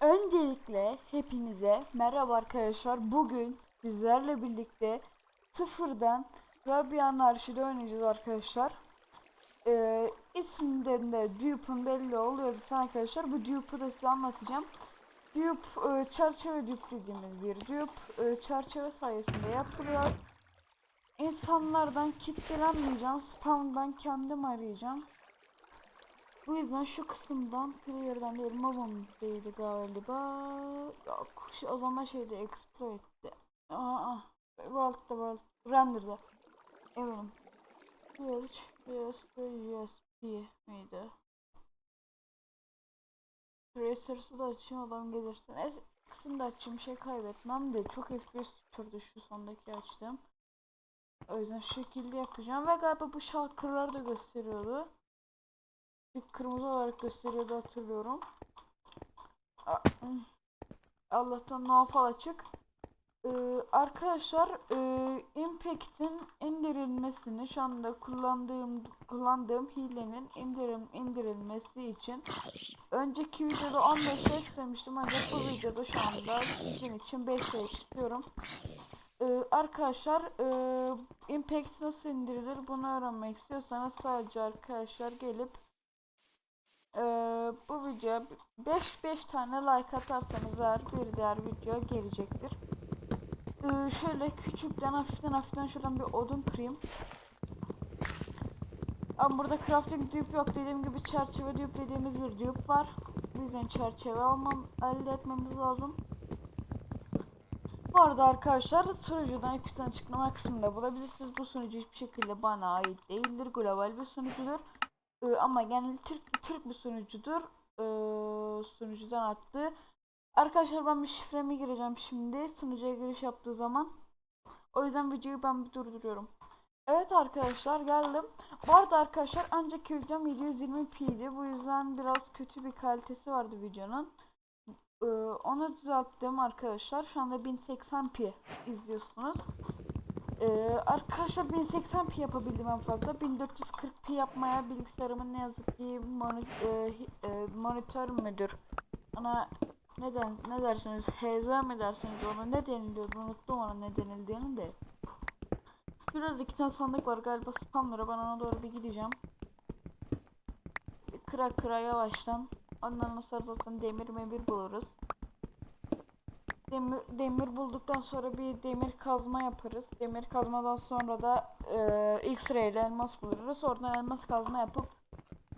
Öncelikle hepinize merhaba arkadaşlar. Bugün sizlerle birlikte sıfırdan Rabia'nın arşivde oynayacağız arkadaşlar. Ee, isminden de Dupe'un belli oluyor zaten arkadaşlar. Bu Dupe'u da size anlatacağım. Dupe e, çerçeve Dupe dediğimiz bir Dupe e, çerçeve sayesinde yapılıyor. İnsanlardan kitlenmeyeceğim. Spamdan kendim arayacağım. Bu yüzden şu kısımdan player'dan değil mobamdaydı galiba. Yok o zaman şeyde exploit'te. Aa, world'da world render'da. Eminim. Search USB USB miydi? Tracers'ı da açayım adam gelirsin. Es kısımda da açayım şey kaybetmem de çok FPS tuturdu şu sondaki açtım. O yüzden şu şekilde yapacağım ve galiba bu şarkıları da gösteriyordu. Bir kırmızı olarak gösteriyordu hatırlıyorum. Allah'tan no fal açık. Ee, arkadaşlar e, Impact'in indirilmesini şu anda kullandığım kullandığım hilenin indirim indirilmesi için önceki videoda 15 eklemiştim ancak bu videoda şu anda sizin için 5 istiyorum. Ee, arkadaşlar e, Impact nasıl indirilir bunu öğrenmek istiyorsanız sadece arkadaşlar gelip e, bu videoya 5 5 tane like atarsanız eğer bir diğer video gelecektir. Ee, şöyle küçükten hafiften hafiften şuradan bir odun kırayım. Ama burada crafting dupe yok dediğim gibi çerçeve dupe dediğimiz bir dupe var. Bu yüzden çerçeve almam elde etmemiz lazım. Bu arada arkadaşlar sunucudan hepsinden açıklama kısmında bulabilirsiniz. Bu sunucu hiçbir şekilde bana ait değildir. Global bir sunucudur. Ee, ama genel Türk, Türk bir sunucudur. Ee, sunucudan attı. Arkadaşlar ben bir şifremi gireceğim şimdi. Sunucuya giriş yaptığı zaman. O yüzden videoyu ben bir durduruyorum. Evet arkadaşlar geldim. Bu arada arkadaşlar önceki videom 720p'ydi. Bu yüzden biraz kötü bir kalitesi vardı videonun. Ee, onu düzelttim arkadaşlar. Şu anda 1080p izliyorsunuz. Ee, arkadaşlar 1080p yapabildim en fazla. 1440p yapmaya bilgisayarımın ne yazık ki moni e, e, monitör müdür? Ona neden ne dersiniz? HZ mi dersiniz ona ne deniliyordu? Unuttum ona ne denildiğini de. Şurada iki tane sandık var galiba spamlara. Ben ona doğru bir gideceğim. Bir kıra kıra yavaştan. Ondan sonra zaten demir memir buluruz. Demir, bulduktan sonra bir demir kazma yaparız. Demir kazmadan sonra da e, X-ray ile elmas buluruz. Oradan elmas kazma yapıp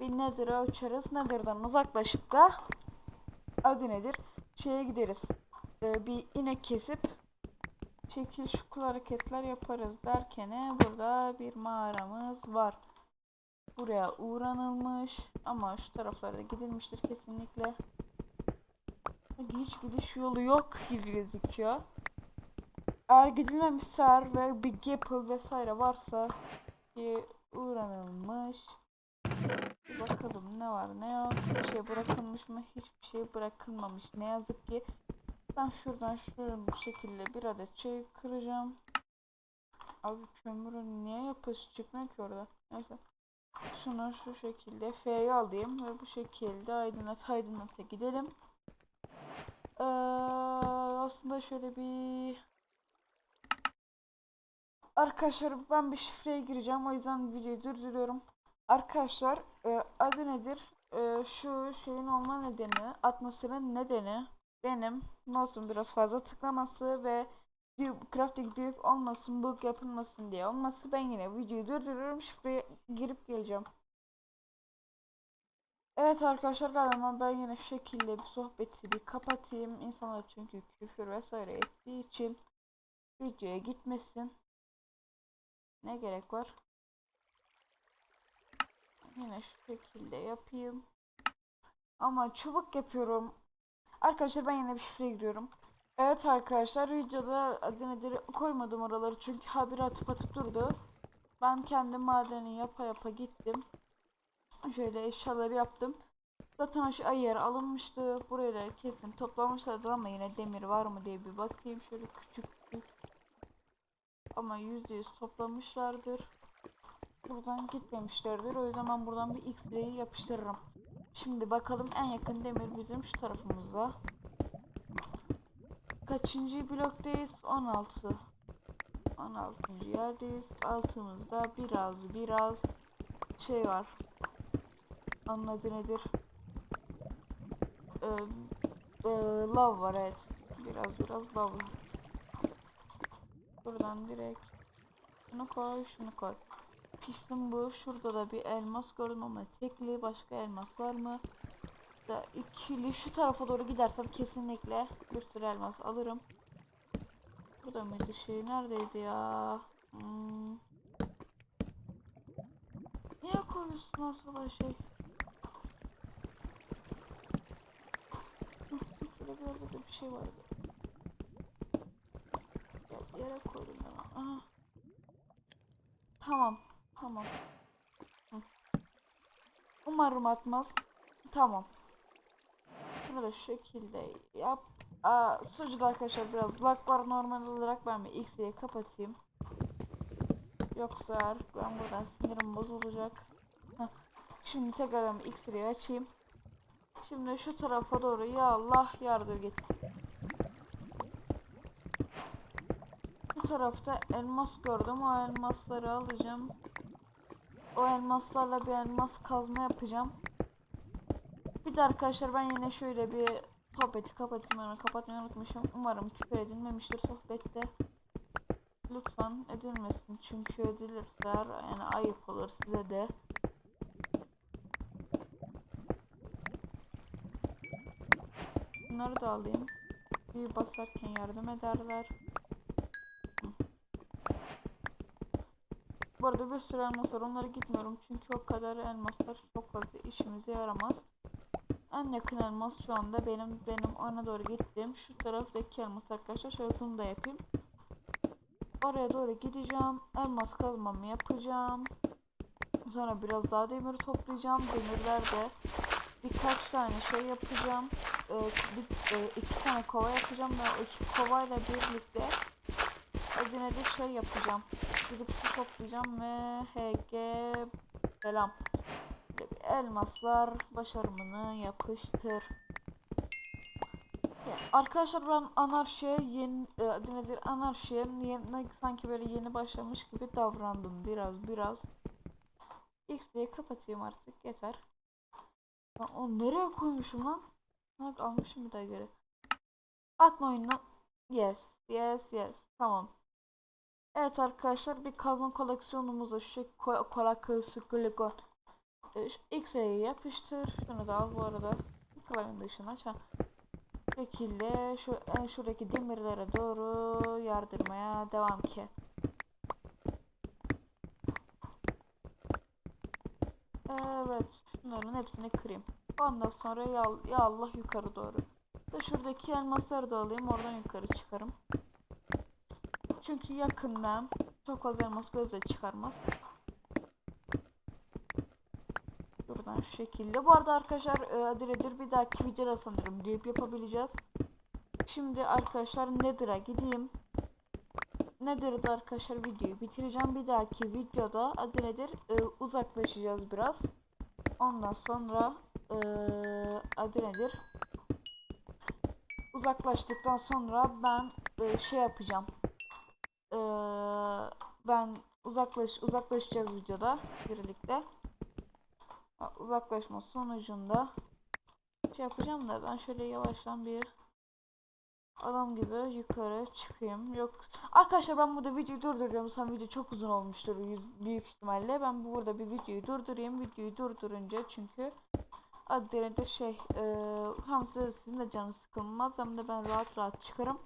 bir nether'ı ölçeriz. Nether'dan uzaklaşıp da adı nedir? Şeye gideriz. E, bir inek kesip şekil şukul hareketler yaparız derken burada bir mağaramız var. Buraya uğranılmış ama şu taraflarda gidilmiştir kesinlikle. Hiç gidiş yolu yok gibi gözüküyor. Eğer gidilmemişse eğer ve bir gapple vesaire varsa ki uğranılmış. Bakalım ne var ne yok. Bir şey bırakılmış mı? Hiçbir şey bırakılmamış. Ne yazık ki. Ben şuradan şöyle bir şekilde bir adet şey kıracağım. Abi kömürün niye yapısı çıkmıyor ki orada? Neyse. Şunu şu şekilde F'ye alayım ve bu şekilde aydınlat aydınlata gidelim. Ee, aslında şöyle bir Arkadaşlar ben bir şifreye gireceğim o yüzden videoyu durduruyorum. Arkadaşlar e, adı nedir? E, şu şeyin olma nedeni, atmosferin nedeni benim mouse'um biraz fazla tıklaması ve crafting dupe olmasın, bug yapılmasın diye olması ben yine videoyu durduruyorum şifreye girip geleceğim. Evet arkadaşlar galiba ben yine şekilde bir sohbeti bir kapatayım. İnsanlar çünkü küfür vesaire ettiği için videoya gitmesin. Ne gerek var? Yine şu şekilde yapayım. Ama çubuk yapıyorum. Arkadaşlar ben yine bir şifre giriyorum. Evet arkadaşlar videoda adı nedir koymadım oraları çünkü habire atıp atıp durdu. Ben kendi madeni yapa yapa gittim. Şöyle eşyaları yaptım. Zaten şu ayar alınmıştı. Buraya da kesin toplamışlardır ama yine demir var mı diye bir bakayım. Şöyle küçük küçük. Ama %100 toplamışlardır. Buradan gitmemişlerdir. O yüzden ben buradan bir X-ray yapıştırırım. Şimdi bakalım en yakın demir bizim şu tarafımızda. kaçıncı bloktayız? 16. 16. yerdeyiz. Altımızda biraz biraz şey var. Anladı nedir? Ee, e, lav var evet. Biraz biraz var. Buradan direkt şunu koy şunu koy. Pişsin bu. Şurada da bir elmas gördüm ama tekli. Başka elmas var mı? Da ikili şu tarafa doğru gidersem kesinlikle bir sürü elmas alırım. Burada mıydı şey? Neredeydi ya? Hmm. Niye koyuyorsun ortada şey? Hı, Şurada bir şey vardı. Ya, yere koydum ben. Aha. Tamam. Tamam. Hı. Umarım atmaz. Tamam. Bunu da şu şekilde yap. Aa, sucuda arkadaşlar biraz lag var normal olarak ben bir X'ye kapatayım. Yoksa ben buradan sinirim bozulacak. Heh. Şimdi tekrar bir X'yi açayım. Şimdi şu tarafa doğru ya Allah yardım git. Bu tarafta elmas gördüm. O elmasları alacağım. O elmaslarla bir elmas kazma yapacağım. Bir de arkadaşlar ben yine şöyle bir sohbeti kapatayım. Yani kapatmayı unutmuşum. Umarım küfür edilmemiştir sohbette. Lütfen edilmesin. Çünkü edilirse yani ayıp olur size de. Bunları da alayım. Bir basarken yardım ederler. Bu arada bir sürü elmas var. Onlara gitmiyorum. Çünkü o kadar elmaslar çok fazla işimize yaramaz. En yakın elmas şu anda benim benim ona doğru gittim. Şu taraftaki elmas arkadaşlar. Şöyle zoom da yapayım. Oraya doğru gideceğim. Elmas kazmamı yapacağım. Sonra biraz daha demir toplayacağım. Demirlerde birkaç tane şey yapacağım. Ee, bir, e, iki tane kova yapacağım ve o iki kovayla birlikte Ödüne de şey yapacağım. Gidip su toplayacağım ve HG selam. Elmaslar başarımını yapıştır. Ya, arkadaşlar ben anarşiye yeni e, nedir anarşiye yeni, sanki böyle yeni başlamış gibi davrandım biraz biraz. X'yi kapatayım artık yeter. Lan o nereye koymuşum lan? Bak almışım bir daha geri. Atma oyundan. Yes, yes, yes. Tamam. Evet arkadaşlar bir kazma koleksiyonumuza şu şey koleksiyon X'e yapıştır. Şunu da al bu arada. Klavyenin dışına aç. şekilde şu en şuradaki demirlere doğru yardırmaya devam ki. Evet, şunların hepsini kırayım. Ondan sonra ya, ya Allah yukarı doğru. Ve şuradaki elmasları da alayım, oradan yukarı çıkarım. Çünkü yakından çok fazla elmas gözle çıkarmaz. Buradan şu şekilde. Bu arada arkadaşlar e, Adiredir bir dahaki videoda sanırım deyip yapabileceğiz. Şimdi arkadaşlar Nether'a gideyim. Nether'da arkadaşlar videoyu bitireceğim. Bir dahaki videoda Adiredir e, uzaklaşacağız biraz. Ondan sonra e, Adiredir uzaklaştıktan sonra ben e, şey yapacağım. Ee, ben uzaklaş uzaklaşacağız videoda birlikte. Uzaklaşma sonucunda şey yapacağım da ben şöyle yavaştan bir adam gibi yukarı çıkayım. Yok arkadaşlar ben burada videoyu durduruyorum. Sen video çok uzun olmuştur büyük ihtimalle. Ben burada bir videoyu durdurayım. Videoyu durdurunca çünkü adı şey e, hem size- sizin de canınız sıkılmaz hem de ben rahat rahat çıkarım.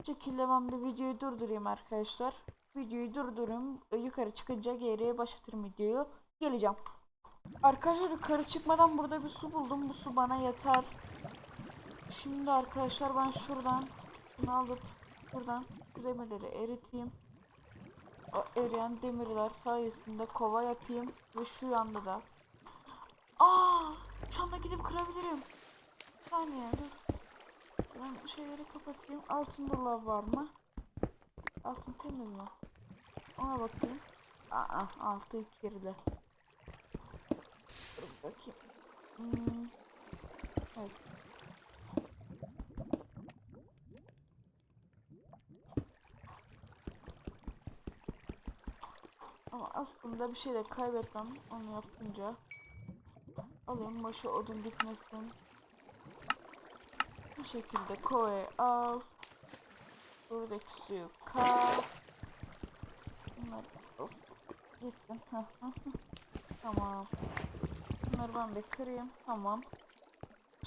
Bu şekilde ben bir videoyu durdurayım arkadaşlar. Videoyu durdurayım. E, Yukarı çıkınca geriye başlatırım videoyu. Geleceğim. Arkadaşlar yukarı çıkmadan burada bir su buldum. Bu su bana yeter. Şimdi arkadaşlar ben şuradan bunu alıp buradan bu demirleri eriteyim. O eriyen demirler sayesinde kova yapayım ve şu yanda da. Aa, şu anda gidip kırabilirim. Bir saniye dur. Ben şeyleri kapatayım. Altında lav var mı? Altın temiz mi? Ona bakayım. Aa, altı geride. Dur bakayım. Hmm. Evet. Ama aslında bir şey de kaybetmem onu yapınca. Alayım başı odun bitmesin. Bu şekilde kovayı al. Buradaki suyu kal. Bunlar. Gitsin. Tamam. Bunları ben bir kırayım. Tamam.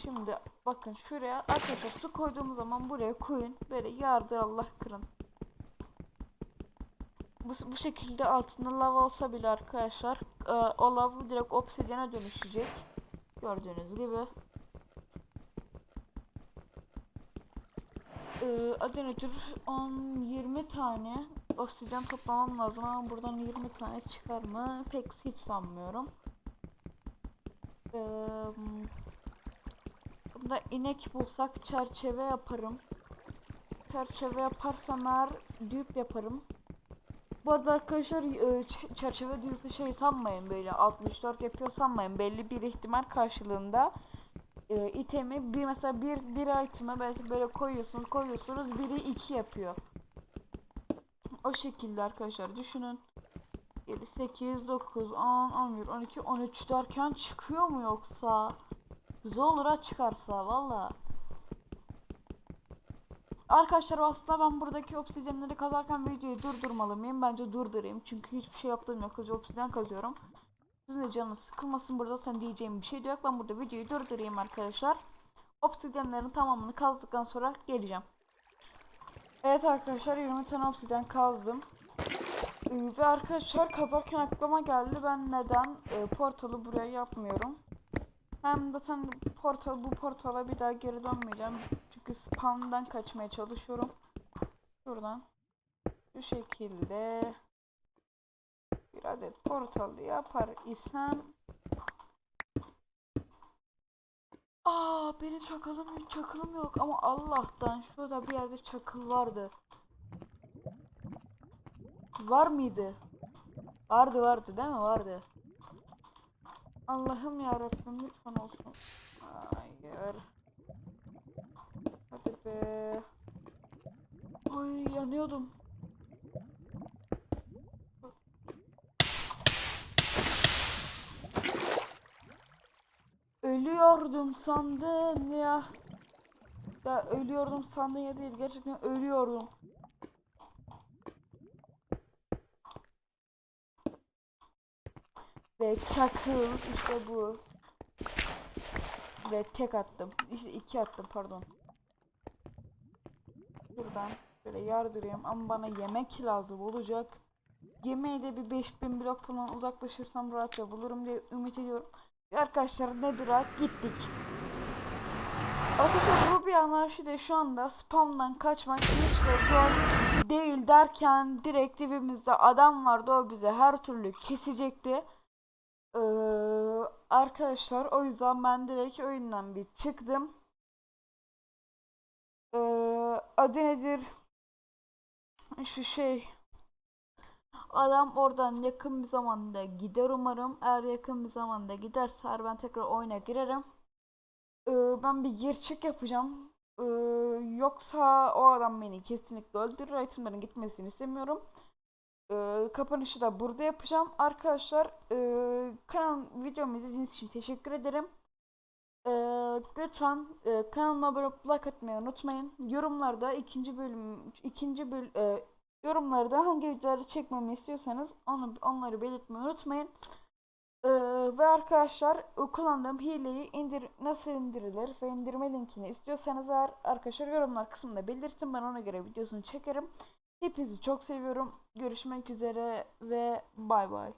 Şimdi bakın şuraya arkadaşlar su koyduğum zaman buraya koyun. Böyle yardır Allah kırın. Bu, bu şekilde altında lav olsa bile arkadaşlar e, o lav direkt obsidiyana dönüşecek. Gördüğünüz gibi. Ee, adı nedir? 10-20 tane obsidyen toplamam lazım ama buradan 20 tane çıkar mı? Pek hiç sanmıyorum. Ee, bunda inek bulsak çerçeve yaparım. Çerçeve yaparsam eğer düğüp yaparım. Bu arada arkadaşlar e, çerçeve düğüpü şey sanmayın böyle 64 yapıyor sanmayın. Belli bir ihtimal karşılığında e, itemi bir mesela bir bir iteme böyle, böyle koyuyorsunuz koyuyorsunuz biri iki yapıyor. O şekilde arkadaşlar düşünün. 7, 8, 9, 10, 11, 12, 13 derken çıkıyor mu yoksa? Güzel olur ha çıkarsa valla. Arkadaşlar aslında ben buradaki obsidyenleri kazarken videoyu durdurmalı mıyım? Bence durdurayım. Çünkü hiçbir şey yaptığım yok. Sadece obsidyen kazıyorum. Sizin de canınız sıkılmasın burada sen diyeceğim bir şey yok. Ben burada videoyu durdurayım arkadaşlar. Obsidyenlerin tamamını kazdıktan sonra geleceğim. Evet arkadaşlar 20 tane obsidyen kazdım. Ee, ve arkadaşlar kazarken aklıma geldi ben neden e, portalı buraya yapmıyorum. Hem zaten portal bu portala bir daha geri dönmeyeceğim. Çünkü spamdan kaçmaya çalışıyorum. Şuradan şu şekilde bir adet portal yapar isem Aa benim çakalım çakılım yok ama Allah'tan şurada bir yerde çakıl vardı. Var mıydı? Vardı vardı değil mi? Vardı. Allah'ım ya Rabbim lütfen olsun. Hayır. Be. Ay yanıyordum. Ölüyordum sandım ya. Ya ölüyordum sandım ya değil gerçekten ölüyordum. Ve çakıl işte bu. Ve tek attım. İşte iki attım pardon. Buradan böyle yardırayım ama bana yemek lazım olacak. Yemeği de bir 5000 blok falan uzaklaşırsam rahatça bulurum diye ümit ediyorum. Ve arkadaşlar Nether'a gittik. Arkadaşlar bu bir anarşide şu anda spamdan kaçmak hiç de zor değil derken direkt dibimizde adam vardı o bize her türlü kesecekti. Ee, arkadaşlar o yüzden ben direkt oyundan bir çıktım. Adı nedir? Şu şey. Adam oradan yakın bir zamanda gider umarım. Eğer yakın bir zamanda giderse ben tekrar oyuna girerim. Ee, ben bir gir çık yapacağım. Ee, yoksa o adam beni kesinlikle öldürür. Itemlerin gitmesini istemiyorum. Ee, kapanışı da burada yapacağım. Arkadaşlar e, kanal videomu izlediğiniz için teşekkür ederim. Lütfen e, kanalıma abone like atmayı unutmayın. Yorumlarda ikinci bölüm ikinci böl e, yorumlarda hangi videoları çekmemi istiyorsanız onu onları belirtmeyi unutmayın. Ee, ve arkadaşlar kullandığım hileyi indir nasıl indirilir ve indirme linkini istiyorsanız eğer arkadaşlar yorumlar kısmında belirtin ben ona göre videosunu çekerim. Hepinizi çok seviyorum. Görüşmek üzere ve bay bay.